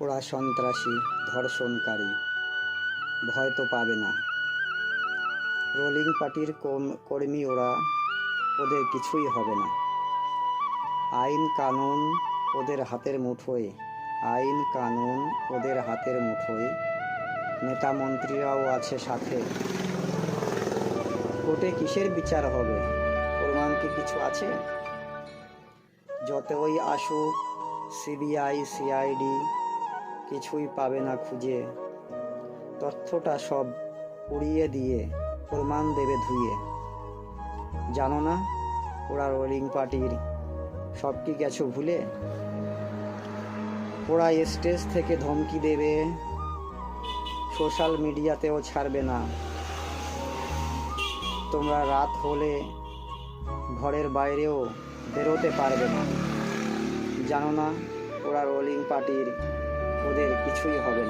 ওরা সন্ত্রাসী, ধর্ষণকারী। ভয় তো পাবে না। রোলিং পার্টির কর্মী ওরা, ওদের কিছুই হবে না। আইন কানুন ওদের হাতের মুঠোয়। আইন কানুন ওদের হাতের মুঠোয়। নেতা মন্ত্রীরাও আছে সাথে। কোর্টে কিসের বিচার হবে? প্রমাণ কি কিছু আছে? যতই আসুক, সিবিআই, সিআইডি কিছুই পাবে না খুঁজে। তথ্যটা সব উড়িয়ে দিয়ে প্রমাণ দেবে ধুয়ে। জানো না ওরা রোলিং পার্টির সব কি গেছো ভুলে? ওরা স্টেজ থেকে ধমকি দেবে, সোশ্যাল মিডিয়াতেও ছাড়বে না। তোমরা রাত হলে ঘরের বাইরেও বেরোতে পারবে না। জানো না ওরা রোলিং পার্টির ওদের কিছুই হবে